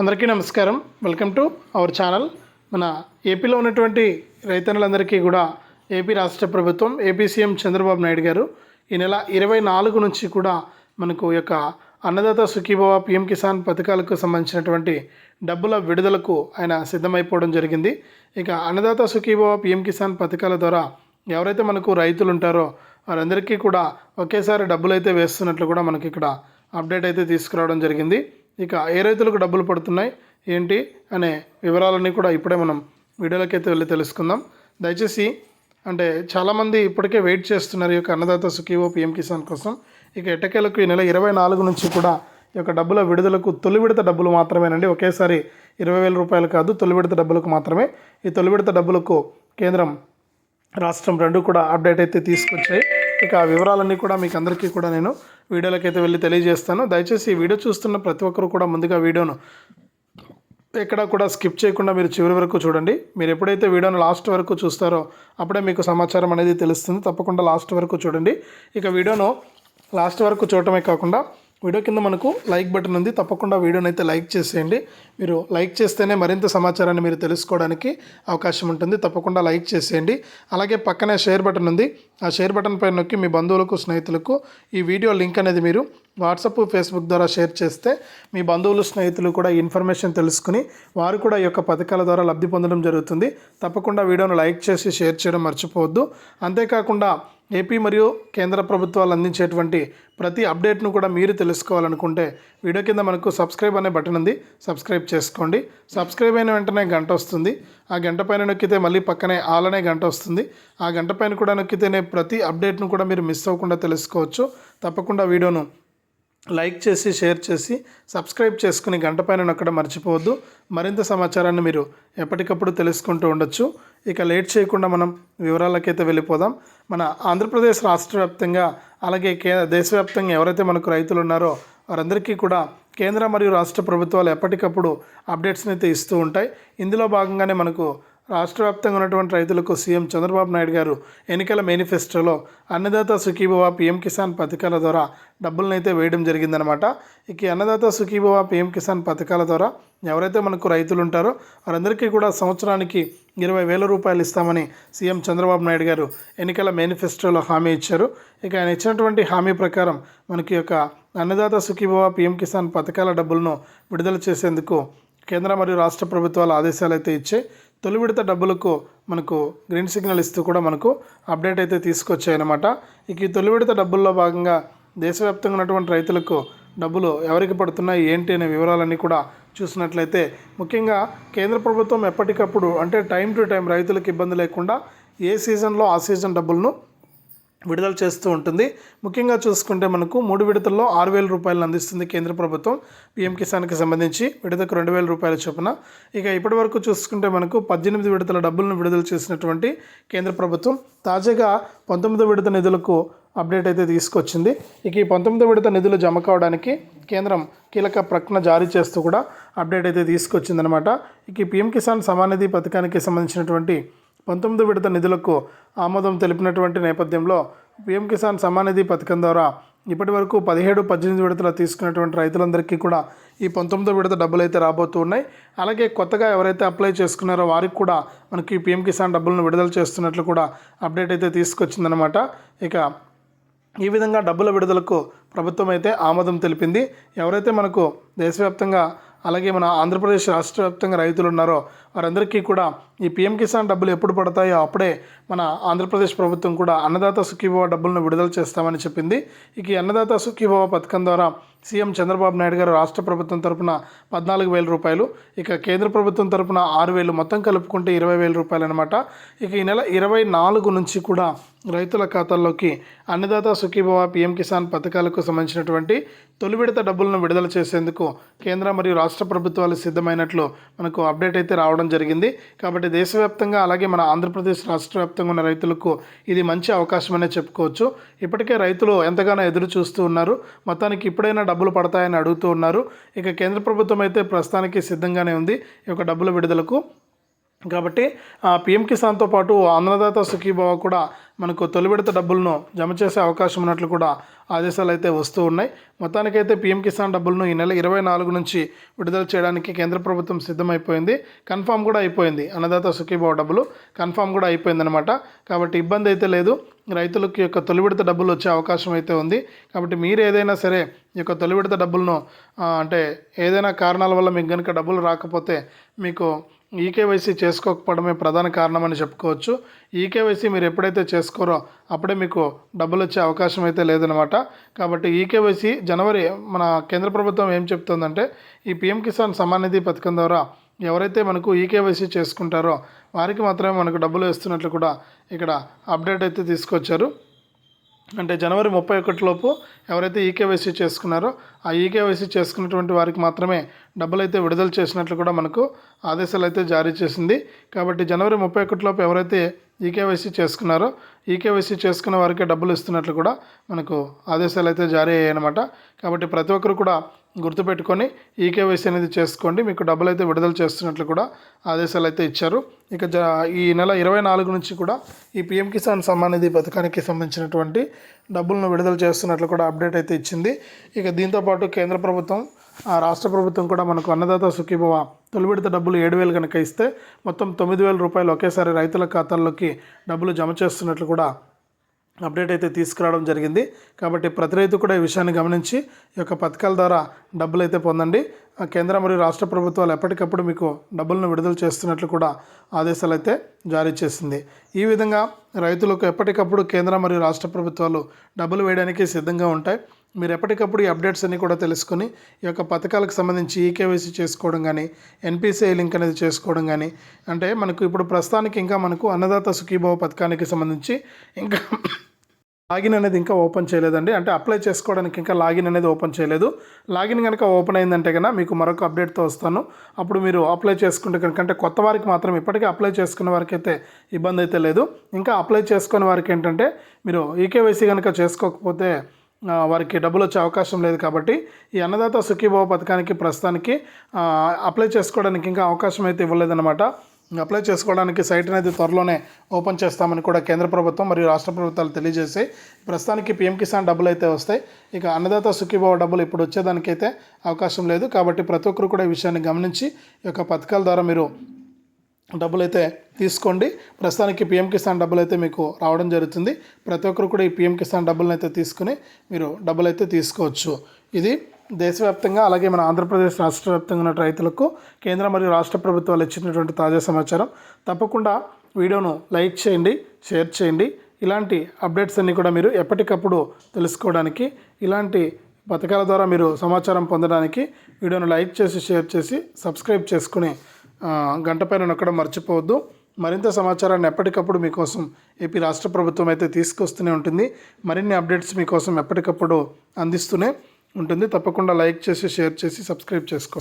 అందరికీ నమస్కారం. Welcome to our channel మన ఏపీలో ఉన్నటువంటి రైతన్నులందరికీ కూడా ఏపీ రాష్ట్ర ప్రభుత్వం ఏపీ సీఎం చంద్రబాబు నాయుడు గారు ఈ నెల ఇరవై నాలుగు నుంచి కూడా మనకు యొక్క అన్నదాత సుఖీభవ పిఎం కిసాన్ పథకాలకు సంబంధించినటువంటి డబ్బుల విడుదలకు ఆయన సిద్ధమైపోవడం జరిగింది. ఇక అన్నదాత సుఖీభవ పిఎం కిసాన్ పథకాల ద్వారా ఎవరైతే మనకు రైతులు ఉంటారో వారందరికీ కూడా ఒకేసారి డబ్బులు అయితే వేస్తున్నట్లు కూడా మనకి ఇక్కడ అప్డేట్ అయితే తీసుకురావడం జరిగింది. ఇక ఏ రైతులకు డబ్బులు పడుతున్నాయి ఏంటి అనే వివరాలన్నీ కూడా ఇప్పుడే మనం వీడియోలోకి అయితే వెళ్ళి తెలుసుకుందాం. దయచేసి అంటే చాలామంది ఇప్పటికే వెయిట్ చేస్తున్నారు ఈ యొక్క అన్నదాత సుఖీవో పిఎం కిసాన్ కోసం. ఇక ఎటకేలకు ఈ నెల ఇరవై నాలుగు నుంచి కూడా ఈ యొక్క డబ్బుల విడుదలకు తొలి విడత డబ్బులు మాత్రమేనండి. ఒకేసారి ఇరవై వేల రూపాయలు కాదు తొలి విడత డబ్బులకు మాత్రమే. ఈ తొలి విడత డబ్బులకు కేంద్రం రాష్ట్రం రెండు కూడా అప్డేట్ అయితే తీసుకొచ్చాయి. ఇక ఆ వివరాలన్నీ కూడా మీకు అందరికీ కూడా నేను వీడియోలకైతే వెళ్ళి తెలియజేస్తాను. దయచేసి ఈ వీడియో చూస్తున్న ప్రతి ఒక్కరు కూడా ముందుగా వీడియోను ఎక్కడ కూడా స్కిప్ చేయకుండా మీరు చివరి వరకు చూడండి. మీరు ఎప్పుడైతే వీడియోను లాస్ట్ వరకు చూస్తారో అప్పుడే మీకు సమాచారం అనేది తెలుస్తుంది. తప్పకుండా లాస్ట్ వరకు చూడండి. ఇక వీడియోను లాస్ట్ వరకు చూడటమే కాకుండా వీడియో కింద మనకు లైక్ బటన్ ఉంది. తప్పకుండా వీడియోని అయితే లైక్ చేసేయండి. మీరు లైక్ చేస్తేనే మరింత సమాచారాన్ని మీరు తెలుసుకోవడానికి అవకాశం ఉంటుంది. తప్పకుండా లైక్ చేసేయండి. అలాగే పక్కనే షేర్ బటన్ ఉంది. ఆ షేర్ బటన్ పైన నొక్కి మీ బంధువులకు స్నేహితులకు ఈ వీడియో లింక్ అనేది మీరు వాట్సాప్ ఫేస్బుక్ ద్వారా షేర్ చేస్తే మీ బంధువులు స్నేహితులు కూడా ఇన్ఫర్మేషన్ తెలుసుకుని వారు కూడా ఈ యొక్క పథకాల ద్వారా లబ్ధి పొందడం జరుగుతుంది. తప్పకుండా వీడియోను లైక్ చేసి షేర్ చేయడం మర్చిపోవద్దు. అంతేకాకుండా ఏపీ మరియు కేంద్ర ప్రభుత్వాలు అందించేటువంటి ప్రతి అప్డేట్ను కూడా మీరు తెలుసుకోవాలనుకుంటే వీడియో కింద మనకు సబ్స్క్రైబ్ అనే బటన్ ఉంది. సబ్స్క్రైబ్ చేసుకోండి. సబ్స్క్రైబ్ అయిన వెంటనే గంట వస్తుంది. ఆ గంట పైన నొక్కితే మళ్ళీ పక్కనే ఆల్ అనే గంట వస్తుంది. ఆ గంట పైన కూడా నొక్కితేనే ప్రతి అప్డేట్ను కూడా మీరు మిస్ అవ్వకుండా తెలుసుకోవచ్చు. తప్పకుండా వీడియోను లైక్ చేసి షేర్ చేసి సబ్స్క్రైబ్ చేసుకుని గంట పైన నొక్కడం మర్చిపోవద్దు. మరింత సమాచారాన్ని మీరు ఎప్పటికప్పుడు తెలుసుకుంటూ ఉండొచ్చు. ఇక లేట్ చేయకుండా మనం వివరాలకైతే వెళ్ళిపోదాం. మన ఆంధ్రప్రదేశ్ రాష్ట్ర వ్యాప్తంగా అలాగే కే దేశవ్యాప్తంగా ఎవరైతే మనకు రైతులు ఉన్నారో వారందరికీ కూడా కేంద్ర మరియు రాష్ట్ర ప్రభుత్వాలు ఎప్పటికప్పుడు అప్డేట్స్ని అయితే ఇస్తూ ఉంటాయి. ఇందులో భాగంగానే మనకు రాష్ట్ర వ్యాప్తంగా ఉన్నటువంటి రైతులకు సీఎం చంద్రబాబు నాయుడు గారు ఎన్నికల మేనిఫెస్టోలో అన్నదాత సుఖీభవ పిఎం కిసాన్ పథకాల ద్వారా డబ్బులనైతే అయితే వేయడం జరిగిందనమాట ఇక అన్నదాత సుఖీభవ పిఎం కిసాన్ పథకాల ద్వారా ఎవరైతే మనకు రైతులు ఉంటారో వారందరికీ కూడా సంవత్సరానికి ఇరవై వేల రూపాయలు ఇస్తామని సీఎం చంద్రబాబు నాయుడు గారు ఎన్నికల మేనిఫెస్టోలో హామీ ఇచ్చారు. ఇక ఆయన ఇచ్చినటువంటి హామీ ప్రకారం మనకి యొక్క అన్నదాత సుఖీభవ పిఎం కిసాన్ పథకాల డబ్బులను విడుదల చేసేందుకు కేంద్ర మరియు రాష్ట్ర ప్రభుత్వాల ఆదేశాలు అయితే ఇచ్చాయి. తొలి విడత డబ్బులకు మనకు గ్రీన్ సిగ్నల్ ఇస్తూ కూడా మనకు అప్డేట్ అయితే తీసుకొచ్చాయన్నమాట ఇక ఈ తొలి విడత డబ్బుల్లో భాగంగా దేశవ్యాప్తంగా ఉన్నటువంటి రైతులకు డబ్బులు ఎవరికి పడుతున్నాయి ఏంటి అనే వివరాలన్నీ కూడా చూసినట్లయితే ముఖ్యంగా కేంద్ర ప్రభుత్వం ఎప్పటికప్పుడు అంటే టైం టు టైం రైతులకు ఇబ్బంది లేకుండా ఏ సీజన్లో ఆ సీజన్ డబ్బులను విడుదల చేస్తూ ఉంటుంది. ముఖ్యంగా చూసుకుంటే మనకు మూడు విడతల్లో ఆరు వేల రూపాయలను అందిస్తుంది కేంద్ర ప్రభుత్వం. పీఎం కిసాన్కి సంబంధించి విడతకు రెండు వేల రూపాయల చొప్పున. ఇక ఇప్పటి వరకు చూసుకుంటే మనకు పద్దెనిమిది విడతల డబ్బులను విడుదల చేసినటువంటి కేంద్ర ప్రభుత్వం తాజాగా పంతొమ్మిది విడత నిధులకు అప్డేట్ అయితే తీసుకొచ్చింది. ఇక ఈ పంతొమ్మిది విడత నిధులు జమ కావడానికి కేంద్రం కీలక ప్రకటన జారీ చేస్తూ కూడా అప్డేట్ అయితే తీసుకొచ్చిందనమాట. ఇక పీఎం కిసాన్ సమానిధి పథకానికి సంబంధించినటువంటి పంతొమ్మిది విడత నిధులకు ఆమోదం తెలిపినటువంటి నేపథ్యంలో పీఎం కిసాన్ సమానిధి పథకం ద్వారా ఇప్పటి వరకు పదిహేడు పద్దెనిమిది విడతలు తీసుకున్నటువంటి రైతులందరికీ కూడా ఈ పంతొమ్మిదో విడత డబ్బులు అయితే రాబోతూ ఉన్నాయి. అలాగే కొత్తగా ఎవరైతే అప్లై చేసుకున్నారో వారికి కూడా మనకి పీఎం కిసాన్ డబ్బులను విడుదల చేస్తున్నట్లు కూడా అప్డేట్ అయితే తీసుకొచ్చిందనమాట ఇక ఈ విధంగా డబ్బుల విడుదలకు ప్రభుత్వం అయితే ఆమోదం తెలిపింది. ఎవరైతే మనకు దేశవ్యాప్తంగా అలాగే మన ఆంధ్రప్రదేశ్ రాష్ట్ర వ్యాప్తంగా రైతులు ఉన్నారో వారందరికీ కూడా ఈ పీఎం కిసాన్ డబ్బులు ఎప్పుడు పడతాయో అప్పుడే మన ఆంధ్రప్రదేశ్ ప్రభుత్వం కూడా అన్నదాత సుఖీభవ డబ్బులను విడుదల చేస్తామని చెప్పింది. ఇక ఈ అన్నదాత సుఖీభవ పథకం ద్వారా సీఎం చంద్రబాబు నాయుడు గారు రాష్ట్ర ప్రభుత్వం తరపున పద్నాలుగు వేల రూపాయలు ఇక కేంద్ర ప్రభుత్వం తరపున ఆరు వేలు మొత్తం కలుపుకుంటే ఇరవై వేల రూపాయలు అనమాట ఇక ఈ నెల ఇరవై నాలుగు నుంచి కూడా రైతుల ఖాతాల్లోకి అన్నదాత సుఖీభవ పీఎం కిసాన్ పథకాలకు సంబంధించినటువంటి తొలి విడత డబ్బులను విడుదల చేసేందుకు కేంద్ర మరియు రాష్ట్ర ప్రభుత్వాలు సిద్ధమైనట్లు మనకు అప్డేట్ అయితే రావడం జరిగింది. కాబట్టి దేశవ్యాప్తంగా అలాగే మన ఆంధ్రప్రదేశ్ రాష్ట్ర వ్యాప్తంగా ఉన్న రైతులకు ఇది మంచి అవకాశమనే చెప్పుకోవచ్చు. ఇప్పటికే రైతులు ఎంతగానో ఎదురు చూస్తూ ఉన్నారు. మొత్తానికి ఇప్పుడైనా డబ్బులు పడతాయని అడుగుతూ ఉన్నారు. ఇక కేంద్ర ప్రభుత్వం అయితే ప్రస్తుతానికి సిద్ధంగానే ఉంది. ఈ యొక్క డబ్బుల విడుదలకు కాబట్టి పిఎం కిసాన్తో పాటు అన్నదాత సుఖీభావ కూడా మనకు తొలి విడత డబ్బులను జమ చేసే అవకాశం ఉన్నట్లు కూడా ఆదేశాలు అయితే వస్తూ ఉన్నాయి. మొత్తానికైతే పీఎం కిసాన్ డబ్బులను ఈ నెల ఇరవై నాలుగు నుంచి విడుదల చేయడానికి కేంద్ర ప్రభుత్వం సిద్ధమైపోయింది. కన్ఫామ్ కూడా అయిపోయింది. అన్నదాత సుఖీభావ డబ్బులు కన్ఫామ్ కూడా అయిపోయిందనమాట కాబట్టి ఇబ్బంది అయితే లేదు. రైతులకు యొక్క తొలి విడత డబ్బులు వచ్చే అవకాశం అయితే ఉంది. కాబట్టి మీరు ఏదైనా సరే ఈ యొక్క తొలి విడత డబ్బులను అంటే ఏదైనా కారణాల వల్ల మీకు కనుక డబ్బులు రాకపోతే మీకు ఈకేవైసీ చేసుకోకపోవడమే ప్రధాన కారణం అని చెప్పుకోవచ్చు ఈకేవైసీ మీరు ఎప్పుడైతే చేసుకోరో అప్పుడే మీకు డబ్బులు వచ్చే అవకాశం అయితే లేదనమాట కాబట్టి ఈకేవైసీ జనవరి మన కేంద్ర ప్రభుత్వం ఏం చెప్తుందంటే ఈ పిఎం కిసాన్ సమ్మాన్ నిధి పథకం ద్వారా ఎవరైతే మనకు ఈకేవైసీ చేసుకుంటారో వారికి మాత్రమే మనకు డబ్బులు వేస్తున్నట్లు కూడా ఇక్కడ అప్డేట్ అయితే తీసుకొచ్చారు. అంటే జనవరి ముప్పై ఒకటిలోపు ఎవరైతే ఈకేవైసీ చేసుకున్నారో ఆ ఈకేవైసీ చేసుకున్నటువంటి వారికి మాత్రమే డబ్బులు అయితే విడుదల చేసినట్లు కూడా మనకు ఆదేశాలు అయితే జారీ చేసింది. కాబట్టి జనవరి ముప్పై ఒకటిలోపు ఎవరైతే ఈకేవైసీ చేసుకున్నారో ఈకేవైసీ చేసుకున్న వారికే డబ్బులు ఇస్తున్నట్లు కూడా మనకు ఆదేశాలు అయితే జారీ అయ్యాయి అనమాట కాబట్టి ప్రతి ఒక్కరు కూడా గుర్తుపెట్టుకొని ఈకేవైసీ అనేది చేసుకోండి. మీకు డబ్బులు అయితే విడుదల చేస్తున్నట్లు కూడా ఆదేశాలు అయితే ఇచ్చారు. ఇక జ ఈ నెల ఇరవై నాలుగు నుంచి కూడా ఈ పిఎం కిసాన్ సమ్మాన్ నిధి పథకానికి సంబంధించినటువంటి డబ్బులను విడుదల చేస్తున్నట్లు కూడా అప్డేట్ అయితే ఇచ్చింది. ఇక దీంతోపాటు కేంద్ర ప్రభుత్వం ఆ రాష్ట్ర ప్రభుత్వం కూడా మనకు అన్నదాత సుఖీభవ తొలి విడత డబ్బులు ఏడు వేలు కనుక ఇస్తే మొత్తం తొమ్మిది వేల రూపాయలు ఒకేసారి రైతుల ఖాతాల్లోకి డబ్బులు జమ చేస్తున్నట్లు కూడా అప్డేట్ అయితే తీసుకురావడం జరిగింది. కాబట్టి ప్రతి రైతు కూడా ఈ విషయాన్ని గమనించి ఈ యొక్క పథకాల ద్వారా డబ్బులు అయితే పొందండి. కేంద్ర మరియు రాష్ట్ర ప్రభుత్వాలు ఎప్పటికప్పుడు మీకు డబ్బులను విడుదల చేస్తున్నట్లు కూడా ఆదేశాలు అయితే జారీ చేసింది. ఈ విధంగా రైతులకు ఎప్పటికప్పుడు కేంద్ర మరియు రాష్ట్ర ప్రభుత్వాలు డబ్బులు వేయడానికి సిద్ధంగా ఉంటాయి. మీరు ఎప్పటికప్పుడు ఈ అప్డేట్స్ అన్నీ కూడా తెలుసుకొని ఈ యొక్క పథకాలకు సంబంధించి ఈకేవైసీ చేసుకోవడం కానీ ఎన్పిసిఐ లింక్ అనేది చేసుకోవడం కానీ అంటే మనకు ఇప్పుడు ప్రస్తుతానికి ఇంకా మనకు అన్నదాత సుఖీభావ పథకానికి సంబంధించి ఇంకా లాగిన్ అనేది ఇంకా ఓపెన్ చేయలేదండి. అంటే అప్లై చేసుకోవడానికి ఇంకా లాగిన్ అనేది ఓపెన్ చేయలేదు. లాగిన్ కనుక ఓపెన్ అయిందంటే కనుక మీకు మరొక అప్డేట్తో వస్తాను. అప్పుడు మీరు అప్లై చేసుకుంటే కనుక అంటే కొత్త వారికి మాత్రం ఇప్పటికే అప్లై చేసుకున్న వారికి అయితే ఇబ్బంది అయితే లేదు. ఇంకా అప్లై చేసుకునే వారికి ఏంటంటే మీరు ఈకేవైసీ కనుక చేసుకోకపోతే వారికి డబ్బులు వచ్చే అవకాశం లేదు కాబట్టి ఈ అన్నదాత సుఖీభవ పథకానికి ప్రస్తుతానికి అప్లై చేసుకోవడానికి ఇంకా అవకాశం అయితే ఇవ్వలేదన్నమాట. అప్లై చేసుకోవడానికి సైట్ అనేది త్వరలోనే ఓపెన్ చేస్తామని కూడా కేంద్ర ప్రభుత్వం మరియు రాష్ట్ర ప్రభుత్వాలు తెలియజేసాయి ప్రస్తుతానికి పిఎం కిసాన్ డబ్బులు అయితే వస్తాయి. ఇక అన్నదాత సుఖీభావ డబ్బులు ఇప్పుడు వచ్చేదానికైతే అవకాశం లేదు కాబట్టి ప్రతి ఒక్కరు కూడా ఈ విషయాన్ని గమనించి ఈ యొక్క పథకాల ద్వారా మీరు డబ్బులు అయితే తీసుకోండి. ప్రస్తుతానికి పిఎం కిసాన్ డబ్బులు అయితే మీకు రావడం జరుగుతుంది. ప్రతి ఒక్కరు కూడా ఈ పిఎం కిసాన్ డబ్బులను అయితే తీసుకుని మీరు డబ్బులు అయితే తీసుకోవచ్చు. ఇది దేశవ్యాప్తంగా అలాగే మన ఆంధ్రప్రదేశ్ రాష్ట్ర వ్యాప్తంగా ఉన్న రైతులకు కేంద్ర మరియు రాష్ట్ర ప్రభుత్వాలు ఇచ్చినటువంటి తాజా సమాచారం. తప్పకుండా వీడియోను లైక్ చేయండి షేర్ చేయండి. ఇలాంటి అప్డేట్స్ అన్నీ కూడా మీరు ఎప్పటికప్పుడు తెలుసుకోవడానికి ఇలాంటి పథకాల ద్వారా మీరు సమాచారం పొందడానికి వీడియోను లైక్ చేసి షేర్ చేసి సబ్స్క్రైబ్ చేసుకుని గంట పైన నొక్కడం మర్చిపోవద్దు. మరింత సమాచారాన్ని ఎప్పటికప్పుడు మీకోసం ఏపీ రాష్ట్ర ప్రభుత్వం అయితే తీసుకొస్తూనే ఉంటుంది. మరిన్ని అప్డేట్స్ మీకోసం ఎప్పటికప్పుడు అందిస్తూనే ఉంటుంది. తప్పకుండా లైక్ చేసి షేర్ చేసి సబ్స్క్రైబ్ చేసుకో